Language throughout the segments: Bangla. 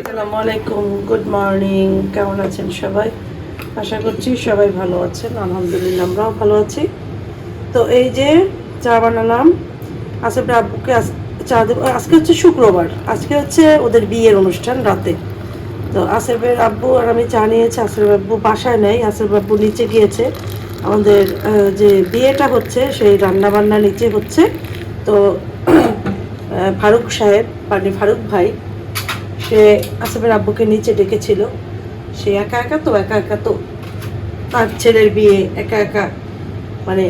আসসালামু আলাইকুম গুড মর্নিং কেমন আছেন সবাই? আশা করছি সবাই ভালো আছেন, আলহামদুলিল্লাহ আমরাও ভালো আছি। তো এই যে চা বানালাম, আসিফ আব্বুকে চা দেবো, আজকে হচ্ছে শুক্রবার, আজকে হচ্ছে ওদের বিয়ের অনুষ্ঠান রাতে। তো আসেফের আব্বু আর আমি চা নিয়েছি আসিফের আব্বু বাসায় নেই, আসিফ আব্বু নিচে গিয়েছে। আমাদের যে বিয়েটা হচ্ছে, সেই রান্না বান্না নিচে হচ্ছে। তো ফারুক সাহেব মানে ফারুক ভাই, সে আসিফের আব্বুকে নিচে ডেকেছিল। সে একা একা তো, একা একা তো তার ছেলের বিয়ে, একা একা। মানে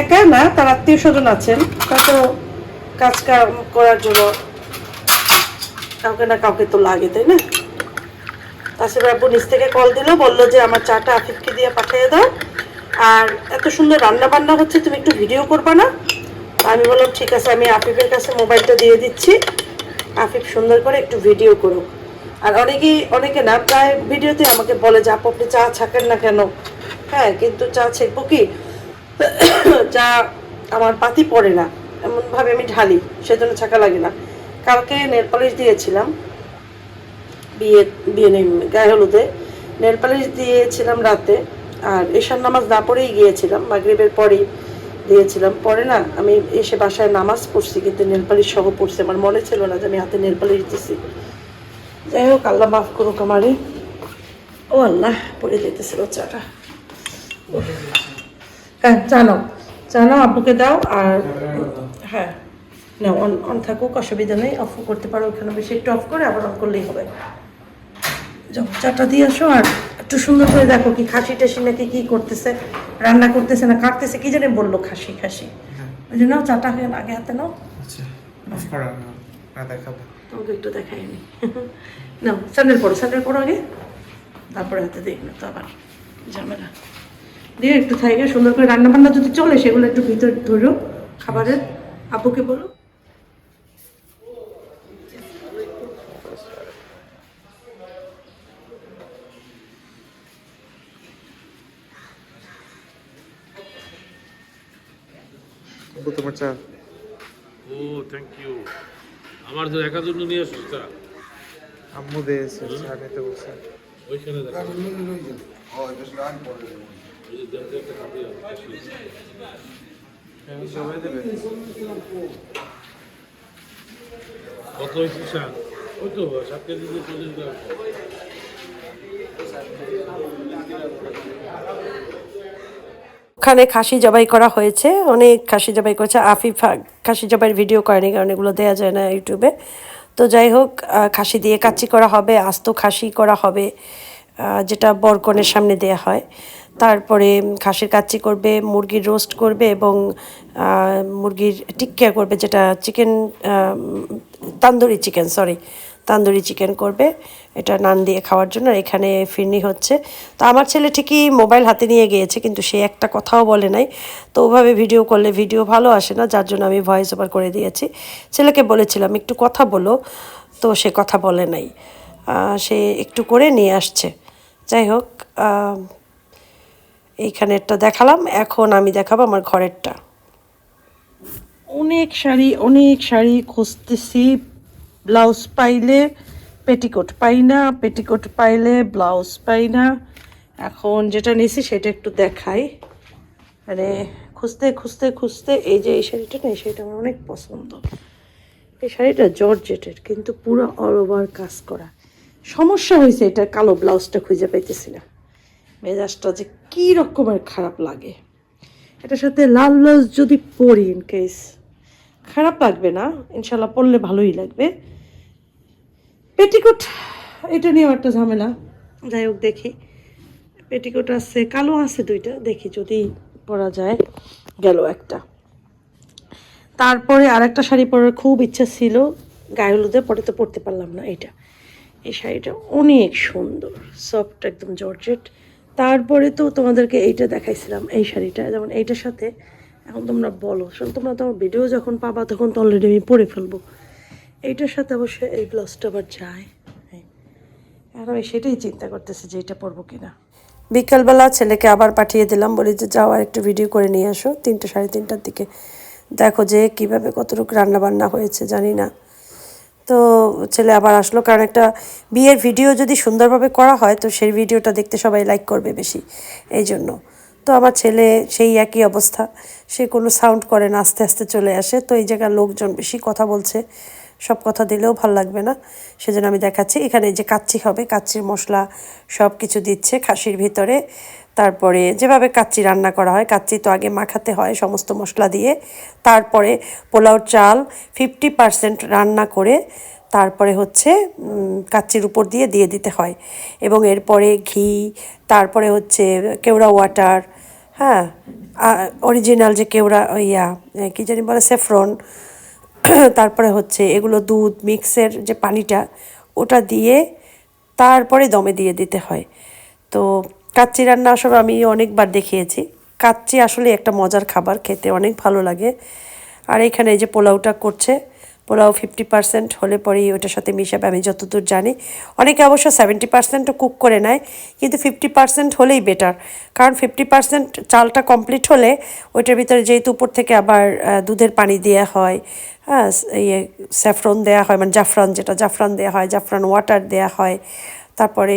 একা না, তার আত্মীয় স্বজন আছেন। তারপর কাজ করার জন্য কাউকে না কাউকে তো লাগে, তাই না? আসিফ আব্বু নিচ থেকে কল দিল, বলল যে, আমার চাটা আফিফকে দিয়ে পাঠিয়ে দাও। আর এত সুন্দর রান্না বান্না হচ্ছে, তুমি একটু ভিডিও করবা না? আমি বললাম, ঠিক আছে, আমি আফিফের কাছে মোবাইলটা দিয়ে দিচ্ছি। আফিফ সুন্দর করে একটু ভিডিও করুক। আর অনেকেই, অনেকে না, প্রায় ভিডিওতে আমাকে বলে যে, আপু, আপনি চা ছাকেন না কেন? হ্যাঁ কিন্তু চা ছেঁকবো কি? চা আমার পাতি পড়ে না। এমনভাবে আমি ঢালি, সেজন্য ছাকা লাগে না। কালকে নেল পলিশ দিয়েছিলাম, বিয়ে বিয়ে নেই, গায়ে হলুদে। নেল পালিশ দিয়েছিলাম রাতে, আর এশার নামাজ না পড়েই গিয়েছিলাম, মাগরিবের পরেই দিয়েছিলাম। পরে না, আমি এসে বাসায় নামাজ পড়ছি, কিন্তু নেল পালিশ সহ পড়ছি। আমার মনে ছিল না যে আমি হাতে নেল পালিশ দিছি। যাই হোক আল্লাহ মাফ করুক আমারে। ও আল্লাহ, পড়ে যেতেছিল চাটা হ্যাঁ জানো জানো, আব্বুকে দাও আর হ্যাঁ না, অন অন থাকুক, অসুবিধা নেই অফ করতে পারো ওখানে বেশি একটু অফ করে আবার অন করলেই হবে। যাও, চাটা দিয়ে আসো আর একটু সুন্দর করে দেখো কি খাসি টাসি নাকি কি করতেছে, রান্না করতেছে না কাটতেছে, কি জানি বলল খাসি খাসি। ওই জন্য চাটা আগে হাতে নাও। আচ্ছা না দেখাবো। তোমাকে একটু দেখাইনি। নাও স্যান্ডেল পরো স্যান্ডেল পরো আগে। তারপরে হাতে দিই না তো আবার ঝামেলা। দিয়ে একটু থাইকে সুন্দর করে রান্না বান্না যদি চলে সেগুলো একটু ভিতর ধরো খাবারের। আপুকে বলো। তোমার চা। ও থ্যাংক ইউ আমার জন্য একা জন্য নিয়ে আসছিস তারা। আম্মু দিয়েছে চা তো বসে। ওইখানে দেখা। যে দেবে। কত হয়েছে শাক ওই তো সাত কেজি দিয়ে চল্লিশ গ্রাম। ওখানে খাসি জবাই করা হয়েছে। অনেক খাসি জবাই করেছে। আফিফ খাসি জবাইয়ের ভিডিও করেনি, কারণ এগুলো দেওয়া যায় না ইউটিউবে তো যাই হোক খাসি দিয়ে কাচ্চি করা হবে, আস্ত খাসি করা হবে যেটা বরকনের সামনে দেয়া হয়। তারপরে খাসির কাচ্চি করবে, মুরগির রোস্ট করবে এবং মুরগির টিক্কা করবে, যেটা chicken tandoori chicken sorry tandoori chicken করবে। এটা নান দিয়ে খাওয়ার জন্য। আর এখানে ফিরনি হচ্ছে। তো আমার ছেলে ঠিকই মোবাইল হাতে নিয়ে গিয়েছে, কিন্তু সে একটা কথাও বলে নাই। তো ওভাবে ভিডিও করলে ভিডিও ভালো আসে না, যার জন্য আমি ভয়েস ওভার করে দিয়েছি। ছেলেকে বলেছিলাম, একটু কথা বলো। তো সে কথা বলে নাই। সে একটু করে নিয়ে আসছে। যাই হোক এইখানেরটা দেখালাম। এখন আমি দেখাবো আমার ঘরেরটা। অনেক শাড়ি অনেক শাড়ি খুঁজতেছি। ব্লাউজ পাইলে পেটিকোট পাই না, পেটিকোট পাইলে ব্লাউজ পাই না। এখন যেটা নিয়েছি সেটা একটু দেখাই। মানে খুঁজতে খুঁজতে খুঁজতে এই যে এই শাড়িটা না, এই শাড়িটা আমার অনেক পছন্দ। এই শাড়িটা জর্জেটের, কিন্তু পুরো অল ওভার কাজ করা। সমস্যা হয়েছে এটা কালো ব্লাউজটা খুঁজে পাইতেছি না। মেজাজটা যে কী রকমের খারাপ লাগে। এটার সাথে লাল ব্লাউজ যদি পরি ইন কেস খারাপ লাগবে না। ইনশাল্লাহ পরলে ভালোই লাগবে। পেটিকোট, এটা নিয়েও একটা ঝামেলা। যাই হোক, দেখি। পেটিকোট আছে, কালো আছে দুইটা, দেখি যদি পরা যায়। গেল একটা। তারপরে আরেকটা শাড়ি পরার খুব ইচ্ছা ছিল, গায়ে হলুদে, পরে তো পরতে পারলাম না এটা। এই শাড়িটা অনেক সুন্দর, সফট একদম জর্জেট। তারপরে তো তোমাদেরকে এইটা দেখাইছিলাম, এই শাড়িটা। যেমন এইটার সাথে, এখন তোমরা বলো তোমরা তোমার ভিডিও যখন পাবা, তখন তো অলরেডি আমি পরে ফেলব। এইটার সাথে অবশ্যই এই ব্লাউজটা আবার যায়। হ্যাঁ। এখন আমি সেটাই চিন্তা করতেছি যে এটা পরবো কিনা। বিকালবেলা ছেলেকে আবার পাঠিয়ে দিলাম, বলি যে যাও আর একটু ভিডিও করে নিয়ে আসো, তিনটে সাড়ে তিনটার দিকে। দেখো যে কীভাবে কতটুকু রান্না বান্না হয়েছে, জানি না। তো ছেলে আবার আসলো, কারণ একটা বিয়ের ভিডিও যদি সুন্দরভাবে করা হয়, তো সেই ভিডিওটা দেখতে সবাই লাইক করবে বেশি। এই জন্য। তো আমার ছেলে সেই একই অবস্থা। সে কোনো সাউন্ড করে না, আস্তে আস্তে চলে আসে। তো এই জায়গায় লোকজন বেশি কথা বলছে। সব কথা দিলেও ভালো লাগবে না। সেজন্য আমি দেখাচ্ছি। এখানে যে কাচ্চি হবে, কাচ্চির মশলা সব কিছু দিচ্ছে খাসির ভিতরে। তারপরে যেভাবে কাচ্চি রান্না করা হয়, কাচ্চি তো আগে মাখাতে হয় সমস্ত মশলা দিয়ে। তারপরে পোলাও চাল ফিফটি পার্সেন্ট রান্না করে তারপরে হচ্ছে কাচ্চির উপর দিয়ে দিয়ে দিতে হয়। এবং এরপরে ঘি, তারপরে হচ্ছে কেওড়া ওয়াটার হ্যাঁ অরিজিনাল যে কেওড়া, ইয়া কী জানি বলে স্যাফরন তারপরে হচ্ছে এগুলো দুধ, মিক্সের যে পানিটা, ওটা দিয়ে তারপরে দমে দিয়ে দিতে হয়। তো কাচ্চি রান্না আসলে আমি অনেকবার দেখিয়েছি। কাচ্চি আসলে একটা মজার খাবার, খেতে অনেক ভালো লাগে। আর এখানে যে পোলাওটা করছে পোলাও ফিফটি পার্সেন্ট হলে পরেই ওটার সাথে মিশাবে, আমি যতদূর জানি। অনেকে অবশ্য সেভেন্টি পার্সেন্টও কুক করে নেয়, কিন্তু ফিফটি পার্সেন্ট হলেই বেটার কারণ ফিফটি পার্সেন্ট চালটা কমপ্লিট হলে ওইটার ভিতরে যেহেতু উপর থেকে আবার দুধের পানি দেওয়া হয় হ্যাঁ ইয়ে স্যাফরন দেওয়া হয় মানে জাফরান যেটা, জাফরান দেওয়া হয়, জাফরান ওয়াটার দেওয়া হয়, তারপরে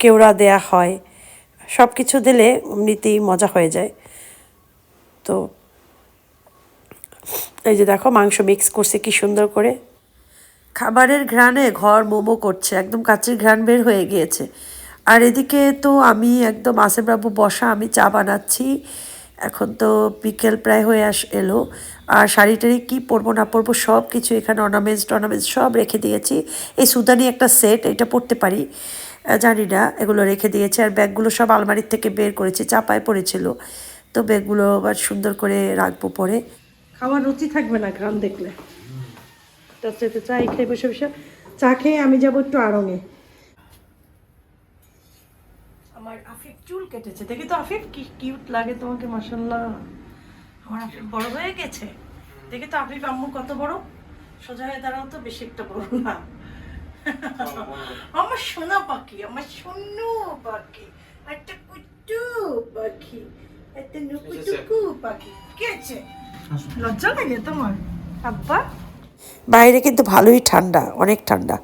কেওড়া দেয়া হয় সব কিছু দিলে এমনিতেই মজা হয়ে যায়। তো এই যে দেখো মাংস মিক্স করছে, কি সুন্দর করে। খাবারের ঘ্রাণে ঘর মোমো করছে, একদম কাচের ঘ্রাণ বের হয়ে গিয়েছে। আর এদিকে তো আমি একদম আসেম বাবু বসা, আমি চা বানাচ্ছি। এখন তো বিকেল প্রায় হয়ে আস, এলো। আর শাড়ি টাড়ি কী পরবো, না পরবো সব কিছু এখানে অর্নামেন্টস টর্নামেন্টস সব রেখে দিয়েছি। এই সুদানি একটা সেট এটা পরতে পারি। জানি না, এগুলো রেখে দিয়েছি। আর ব্যাগগুলো সব আলমারির থেকে বের করেছি, চাপায় পড়েছিল। তো ব্যাগগুলো আবার সুন্দর করে রাখব পরে। খাওয়ার রুচি থাকবে না গ্রাম দেখলে। সাথে চা খেয়ে বসে বসে, চা খেয়ে আমি যাব একটু আড়ঙে। আমার আফিফ চুল কেটেছে। দেখি তো আফিফ কি কিউট লাগে তোমাকে মাসাল্লাহ আমার আফিফ বড় হয়ে গেছে। দেখি তো আফিফ আম্মু কত বড়? সোজা হয়ে দাঁড়াও তো, বেশি একটা বড় না। আমার সোনা পাখি, আমার সোনু পাখি, একটা কুটু পাখি। একটা নুকুটুকু পাখি। কে আছে? লজ্জা লাগে তোমার? আব্বা? বাইরে কিন্তু ভালোই ঠান্ডা অনেক ঠান্ডা।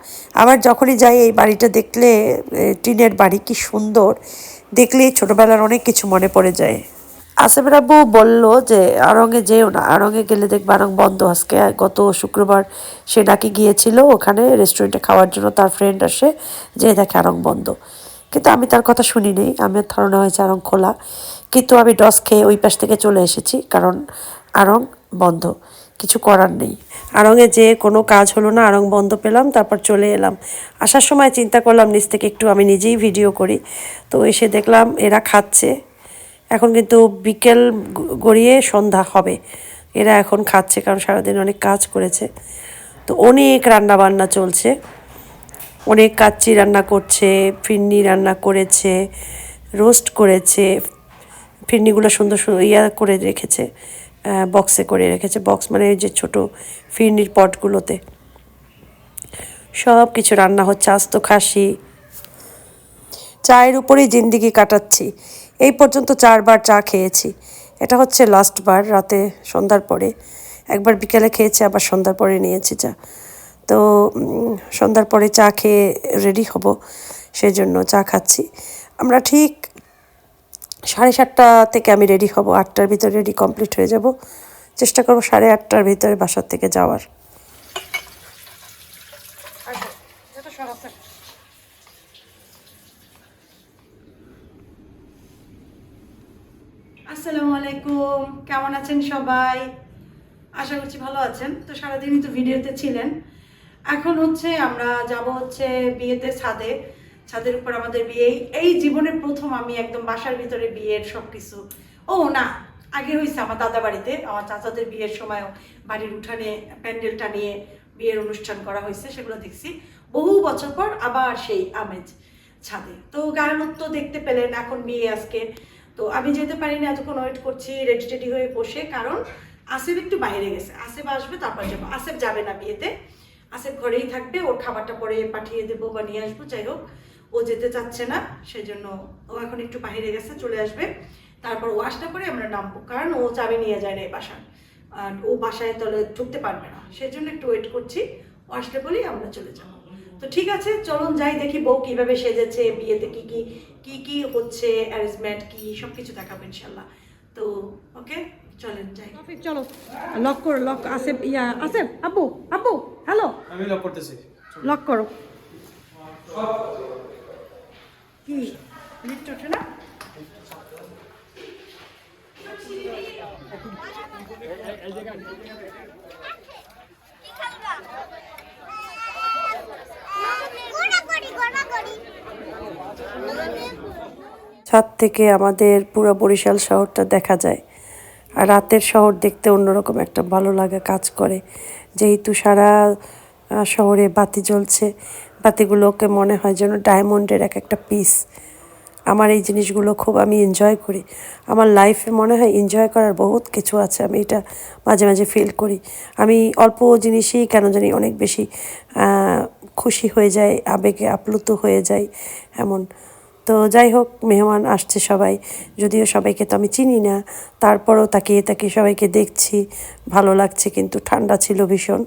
আবার যখনই যাই এই বাড়িটা দেখলে টিনের বাড়ি কি সুন্দর দেখলেই ছোটবেলার অনেক কিছু মনে পড়ে যায়। আসেমের আব্বু বলল যে আরঙে যেও না আরঙে গেলে দেখবে আরং বন্ধ। আজকে গত শুক্রবার সে নাকি গিয়েছিল ওখানে রেস্টুরেন্টে খাওয়ার জন্য তার ফ্রেন্ড আসে যে দেখে আরং বন্ধ। কিন্তু আমি তার কথা শুনিনি আমার ধারণা হয়েছে আরং খোলা। কিন্তু আমি ডস খেয়ে ওই পাশ থেকে চলে এসেছি, কারণ আরং বন্ধ, কিছু করার নেই। আরঙে যে কোনো কাজ হলো না আরং বন্ধ পেলাম, তারপর চলে এলাম। আসার সময় চিন্তা করলাম, নিচ থেকে একটু আমি নিজেই ভিডিও করি। তো এসে দেখলাম, এরা খাচ্ছে। এখন কিন্তু বিকেল গড়িয়ে সন্ধ্যা হবে। এরা এখন খাচ্ছে, কারণ সারাদিন অনেক কাজ করেছে। তো অনেক রান্না বান্না চলছে। অনেক কাচ্চি রান্না করছে ফিরনি রান্না করেছে, রোস্ট করেছে ফিরনিগুলো সুন্দর ইয়া করে রেখেছে বক্সে করে রেখেছে। বক্স মানে যে ছোট ফিরনির পটগুলোতে। সব কিছু রান্না হচ্ছে, আস্ত খাসি। চায়ের উপরেই জিন্দিগি কাটাচ্ছি। এই পর্যন্ত চারবার চা খেয়েছি। এটা হচ্ছে লাস্ট বার, রাতে সন্ধ্যার পরে। একবার বিকেলে খেয়েছি, আবার সন্ধ্যার পরে নিয়েছি চা। তো সন্ধ্যার পরে চা খেয়ে রেডি হব সেই জন্য চা খাচ্ছি। আমরা ঠিক সাড়ে সাতটা থেকে আমি রেডি হব, আটটার ভিতরে রেডি কমপ্লিট হয়ে যাব। চেষ্টা করব সাড়ে আটটার ভিতরে বাসার থেকে যাওয়ার। আসসালামু আলাইকুম, কেমন আছেন সবাই? আশা করছি ভালো আছেন। তো সারাদিনই তো ভিডিওতে ছিলেন। এখন হচ্ছে আমরা যাব হচ্ছে বিয়েতে ছাদে। ছাদের উপর আমাদের বিয়ে, এই- জীবনের প্রথম আমি একদম বাসার ভিতরে বিয়ের সব কিছু ও না, আগে হয়েছে আমার দাদা বাড়িতে, আমার চাচাদের বিয়ের সময়ও বাড়ির উঠানে প্যান্ডেলটা নিয়ে বিয়ের অনুষ্ঠান করা হয়েছে সেগুলো দেখছি। বহু বছর পর আবার সেই আমেজ ছাদে। তো গায়নত তো দেখতে পেলেন এখন বিয়ে আজকে। তো আমি যেতে পারি না, এতক্ষণ ওয়েট করছি রেডি টেডি হয়ে বসে, কারণ আসেফ একটু বাইরে গেছে। আসেফ আসবে, তারপর যাব। আসেফ যাবে না বিয়েতে। আসেফ ঘরেই থাকবে, ওর খাবারটা পরে পাঠিয়ে দেবো বা নিয়ে আসব, যাই হোক। ও যেতে চাচ্ছে না সেজন্য ও এখন একটু বাইরে গেছে চলে আসবে। তারপর ও আসলে পরে আমরা নামবো কারণ ও চাবি নিয়ে যায় না এই বাসায়। আর ও বাসায় তাহলে ঢুকতে পারবে না সেজন্য একটু ওয়েট করছি। ও আসলে বলেই আমরা চলে যাব। তো ঠিক আছে চলুন যাই দেখি বউ কীভাবে সেজেছে বিয়েতে কি কি কি কি হচ্ছে অ্যারেঞ্জমেন্ট কি সব কিছু দেখাবো ইনশাল্লাহ তো ওকে চলেন যাই। চলো। লক করো লক আসেফ ইয়া আব্বু আব্বু হ্যালো আমি লক করতেছি। লক করো। ওঠে না? ছাদ থেকে আমাদের পুরো বরিশাল শহরটা দেখা যায়। আর রাতের শহর দেখতে অন্যরকম একটা ভালো লাগা কাজ করে। যেহেতু সারা শহরে বাতি জ্বলছে বাতিগুলোকে মনে হয় যেন ডায়মন্ডের এক একটা পিস আমার এই জিনিসগুলো খুব আমি এনজয় করি। আমার লাইফে মনে হয় এনজয় করার বহুত কিছু আছে, আমি এটা মাঝে মাঝে ফিল করি। আমি অল্প জিনিসেই কেন জানি অনেক বেশি খুশি হয়ে যায় আবেগে আপ্লুত হয়ে যাই এমন। তো যাই হোক, মেহমান আসছে সবাই, যদিও সবাইকে তো আমি চিনি না, তারপরও তাকিয়ে তাকিয়ে সবাইকে দেখছি, ভালো লাগছে কিন্তু ঠান্ডা ছিল ভীষণ।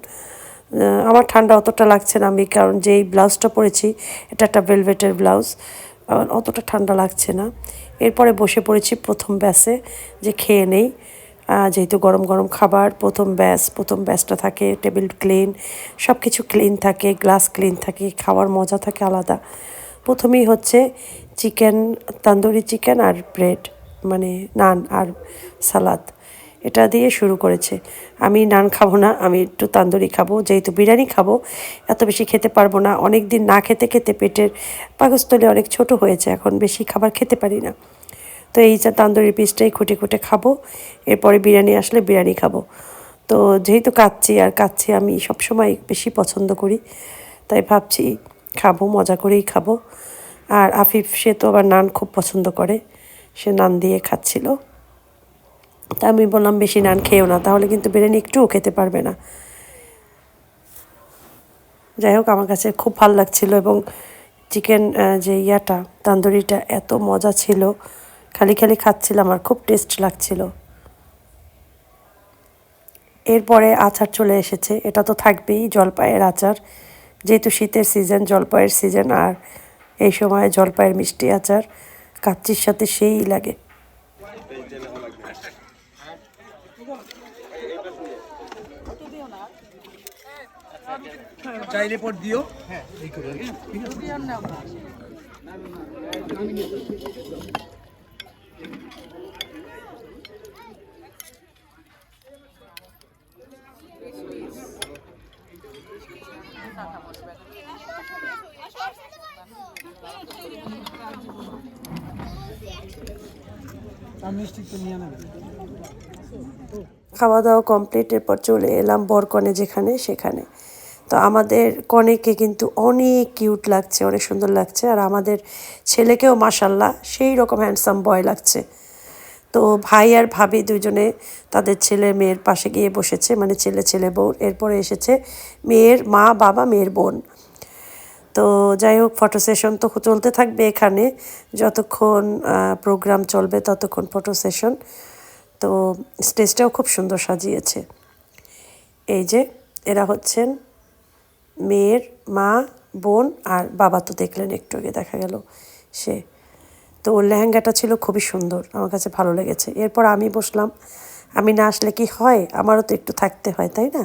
আমার ঠান্ডা অতটা লাগছে না আমি, কারণ যেই ব্লাউজটা পরেছি, এটা একটা ভেলভেটের ব্লাউজ আমার অতটা ঠান্ডা লাগছে না। এরপরে বসে পড়েছি প্রথম ব্যাসে যে খেয়ে নেই। যেহেতু গরম গরম খাবার, প্রথম ব্যাস প্রথম ব্যাসটা থাকে টেবিল ক্লিন সব কিছু ক্লিন থাকে গ্লাস ক্লিন থাকে, খাওয়ার মজা থাকে আলাদা। প্রথমেই হচ্ছে চিকেন তান্দুরি চিকেন আর ব্রেড মানে নান আর সালাদ এটা দিয়ে শুরু করেছে। আমি নান খাব না, আমি একটু তান্দুরি খাব, যেহেতু বিরিয়ানি খাব, এত বেশি খেতে পারব না। অনেক দিন না খেতে খেতে পেটের পাকস্থলী অনেক ছোট হয়েছে, এখন বেশি খাবার খেতে পারি না। তো এই যে তান্দুরি পিসটাই খুঁটে খুঁটে খাব, এরপরে বিরিয়ানি আসলে বিরিয়ানি খাব। তো যেহেতু কাচ্ছি আর কাচ্ছি আমি সবসময় বেশি পছন্দ করি, তাই ভাবছি খাব, মজা করেই খাব। আর আফিফ, সে তো আবার নান খুব পছন্দ করে, সে নান দিয়ে খাচ্ছিল। তা আমি বললাম, বেশি নান খেয়েও না, তাহলে কিন্তু বিরিয়ানি একটুও খেতে পারবে না। যাই হোক, আমার কাছে খুব ভালো লাগছিল এবং চিকেন যে ইয়াটা, তান্দুরিটা এত মজা ছিল। খালি খালি খাচ্ছিলাম আর খুব টেস্ট লাগছিল। এরপরে আচার চলে এসেছে। এটা তো থাকবেই, জলপাইয়ের আচার। যেহেতু শীতের সিজন জলপাইয়ের সিজন আর এই সময় জলপাইয়ের মিষ্টি আচার, কাচ্চির সাথে সেই লাগে। চাইলে পর দিও। খাওয়া দাওয়া কমপ্লিট এরপর চলে এলাম বরকনে যেখানে সেখানে। তো আমাদের কনেকে কিন্তু অনেক কিউট লাগছে, অনেক সুন্দর লাগছে। আর আমাদের ছেলেকেও মাসাল্লাহ সেই রকম হ্যান্ডসাম বয় লাগছে। তো ভাই আর ভাবি দুজনে তাদের ছেলে মেয়ের পাশে গিয়ে বসেছে মানে ছেলে ছেলে বউ। এরপরে এসেছে মেয়ের মা, বাবা, মেয়ের বোন। তো যাই হোক ফটো সেশন তো চলতে থাকবে এখানে। যতক্ষণ প্রোগ্রাম চলবে ততক্ষণ ফটো সেশন তো স্টেজটাও খুব সুন্দর সাজিয়েছে। এই যে, এরা হচ্ছেন মেয়ের মা, বোন আর বাবা তো দেখলেন একটু আগে, দেখা গেল সে। তো ওর লেহেঙ্গাটা ছিল খুবই সুন্দর, আমার কাছে ভালো লেগেছে। এরপর আমি বসলাম, আমি না আসলে কি হয়, আমারও তো একটু থাকতে হয়, তাই না?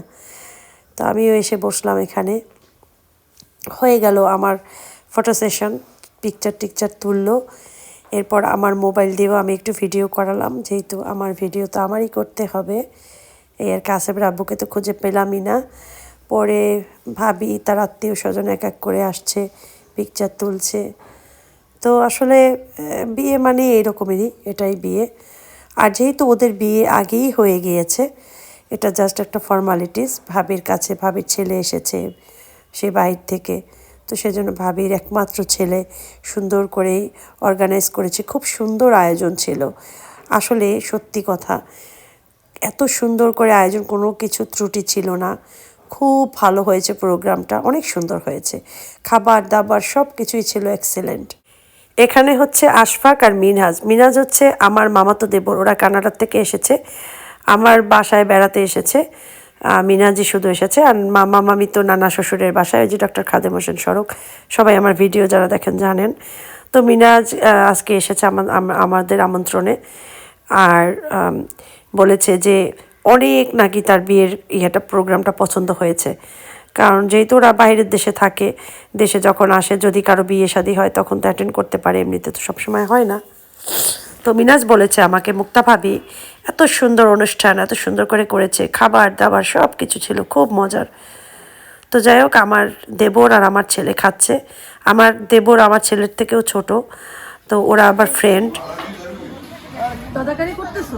তো আমিও এসে বসলাম এখানে। হয়ে গেল আমার ফটো সেশন পিকচার টিকচার তুললো। এরপর আমার মোবাইল দিয়েও আমি একটু ভিডিও করালাম, যেহেতু আমার ভিডিও তো আমারই করতে হবে। আর কাসেবের আব্বুকে তো খুঁজে পেলামই না। পরে ভাবি তার আত্মীয় স্বজন এক এক করে আসছে পিকচার তুলছে। তো আসলে বিয়ে মানে এরকমেরই, এটাই বিয়ে। আর যেহেতু ওদের বিয়ে আগেই হয়ে গিয়েছে, এটা জাস্ট একটা ফর্মালিটিস ভাবির কাছে ভাবির ছেলে এসেছে সে বাইর থেকে। তো সেজন্য ভাবির একমাত্র ছেলে সুন্দর করেই অর্গানাইজ করেছে। খুব সুন্দর আয়োজন ছিল। আসলে সত্যি কথা, এত সুন্দর করে আয়োজন কোনো কিছু ত্রুটি ছিল না। খুব ভালো হয়েছে প্রোগ্রামটা, অনেক সুন্দর হয়েছে। খাবার, দাবার সব কিছুই ছিল এক্সেলেন্ট এখানে হচ্ছে আশফাক আর মিনহাজ মিনহাজ হচ্ছে আমার মামাতো দেবর, ওরা কানাডার থেকে এসেছে, আমার বাসায় বেড়াতে এসেছে। মিনাজি শুধু এসেছে, আর মামা মামি তো নানা শ্বশুরের বাসায়, ওই যে ডক্টর খাদেম হোসেন সড়ক। সবাই আমার ভিডিও যারা দেখেন জানেন। তো মিনাজ আজকে এসেছে আমা- আমাদের আমন্ত্রণে। আর বলেছে যে অনেক নাকি তার বিয়ের ইয়েটা, প্রোগ্রামটা পছন্দ হয়েছে। কারণ যেহেতু ওরা বাইরের দেশে থাকে, দেশে যখন আসে, যদি কারও বিয়ে শাদী হয়, তখন তো অ্যাটেন্ড করতে পারে, এমনিতে তো সবসময় হয় না। তো মিনাজ বলেছে আমাকে, মুক্তা ভাবি, এত সুন্দর অনুষ্ঠান, এত সুন্দর করে করেছে, খাবার দাবার সব কিছু ছিল, খুব মজার। তো যাই হোক, আমার দেবর আর আমার ছেলে খাচ্ছে। আমার দেবর আমার ছেলের থেকেও ছোট, তো ওরা আবার ফ্রেন্ড করতেছো?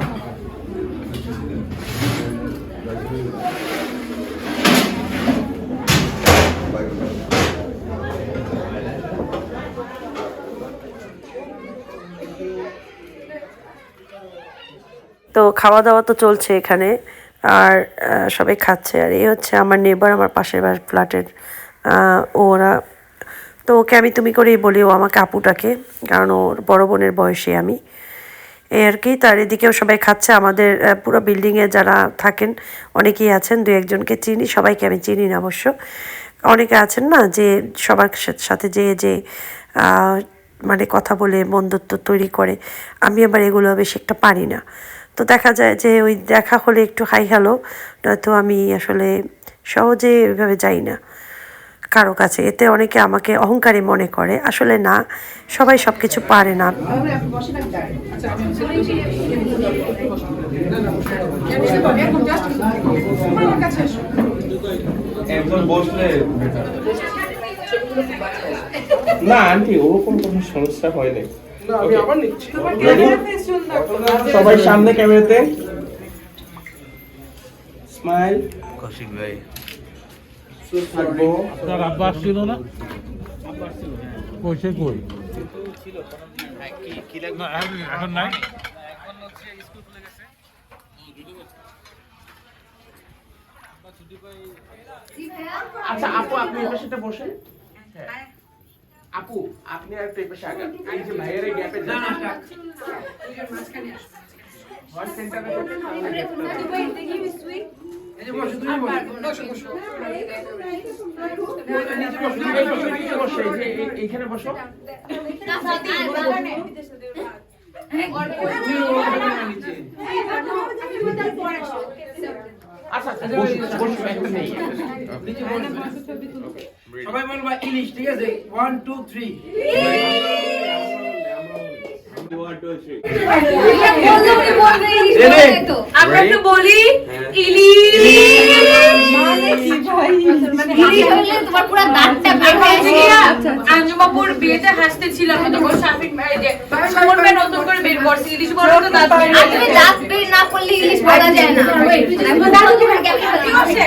খাওয়া দাওয়া তো চলছে এখানে। আর সবাই খাচ্ছে। আর এই হচ্ছে আমার নেবার আমার পাশের ফ্ল্যাটের ওরা। তো ওকে আমি তুমি করেই বলি, ও আমাকে আপুটাকে, কারণ ওর বড় বোনের বয়সী আমি। এই আর কি তার এদিকেও সবাই খাচ্ছে। আমাদের পুরো বিল্ডিংয়ে যারা থাকেন, অনেকেই আছেন দু একজনকে চিনি, সবাইকে আমি চিনি না অবশ্য। অনেকে আছেন না, যে সবার সাথে যে যে মানে কথা বলে বন্ধুত্ব তৈরি করে। আমি আবার এগুলো বেশি একটা পারি না। তো দেখা যায় যে ওই দেখা হলে একটু হাই হ্যালো, নয়তো আমি আসলে সহজে ওইভাবে যাই না কারও কাছে। এতে অনেকে আমাকে অহংকারী মনে করে। আসলে না, সবাই সব কিছু পারে না। না, আন্টি, ওরকম কোনো সমস্যা হয়নি Ready? সবাই সামনে ক্যামেরাতে। স্মাইল কৌশিক ভাই। থাকব। তার আব্বাস ছিল না? কইছে কই? এখন- নাই? আচ্ছা আপু আপনি সাথে বসেন। হ্যাঁ। আপু আপনি আর একটু পাশে আগান এই যে ভাইয়ের গ্যাপে এইখানে বসো আচ্ছা আচ্ছা বসো বসো একটা নেই একটা নেই। সবাই বলবা ইলিশ ঠিক আছে? ওয়ান টু থ্রি আমরা একটু বলি ইলিশ ইলিশ হলে তোমার পুরো দাঁতটা বের যাবে আঞ্জুমাপুর বিয়েতে হাসতে ছিলাম তখন শাফিক ভাই যে সুমন ভাই নতুন করে বের করছে ইলিশ বড় তো দাঁত বের আর দাঁত বের না করলে ইলিশ বলা যায় না দাঁত বের কেমন আসে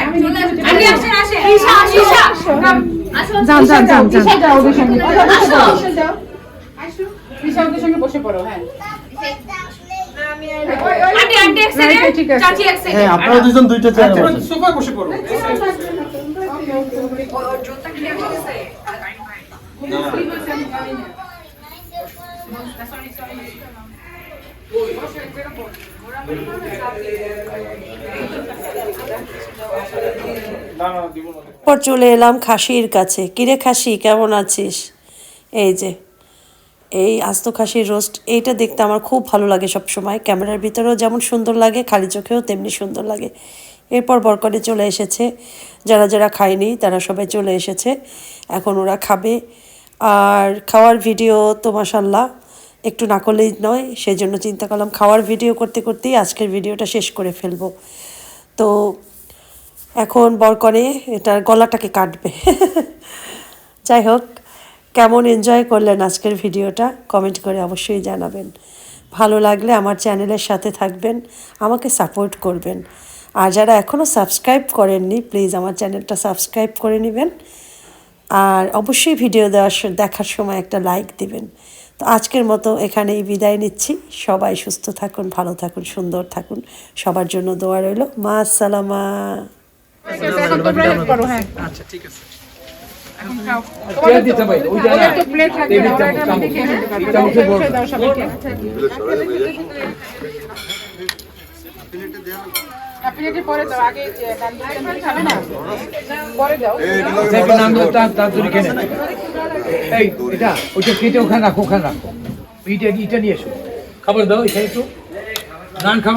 আন্টি আসেন আসেন। ঈশা, ঈশা। আসো যান যান যান যান এক সেকেন্ড আপনারা দুজন দুইটা চেয়ারে সোফায় বসে পড়ো। পর চলে এলাম খাসির কাছে। কিরে খাসি, কেমন আছিস? এই যে, এই আস্ত খাসির রোস্ট এইটা দেখতে আমার খুব ভালো লাগে সব সময় ক্যামেরার ভিতরেও যেমন সুন্দর লাগে, খালি চোখেও তেমনি সুন্দর লাগে। এরপর বরকনে চলে এসেছে। যারা যারা খায়নি, তারা সবাই চলে এসেছে। এখন ওরা খাবে। আর খাওয়ার ভিডিও তো মাসাল্লাহ একটু না করলেই নয় সেই জন্য চিন্তা করলাম খাওয়ার ভিডিও করতে করতেই আজকের ভিডিওটা শেষ করে ফেলব। তো এখন বরকনে এটার গলাটাকে কাটবে। যাই হোক, কেমন এনজয় করলেন আজকের ভিডিওটা কমেন্ট করে অবশ্যই জানাবেন। ভালো লাগলে আমার চ্যানেলের সাথে থাকবেন, আমাকে সাপোর্ট করবেন। আর যারা এখনও সাবস্ক্রাইব করেননি প্লিজ আমার চ্যানেলটা সাবস্ক্রাইব করে নেবেন। আর অবশ্যই ভিডিও দেওয়ার দেখার সময় একটা লাইক দিবেন। তো আজকের মতো এখানেই বিদায় নিচ্ছি। সবাই সুস্থ থাকুন ভালো থাকুন সুন্দর থাকুন। সবার জন্য দোয়া রইল। মা আসসালামা দিতে ভাই ওইটা দাও কেনে? এই এটা ওইটা কেটে ওখানে রাখো ওখানে রাখো। এইটা এটা নিয়ে এসো। খাবার দাও এখানে একটু। নান খাবার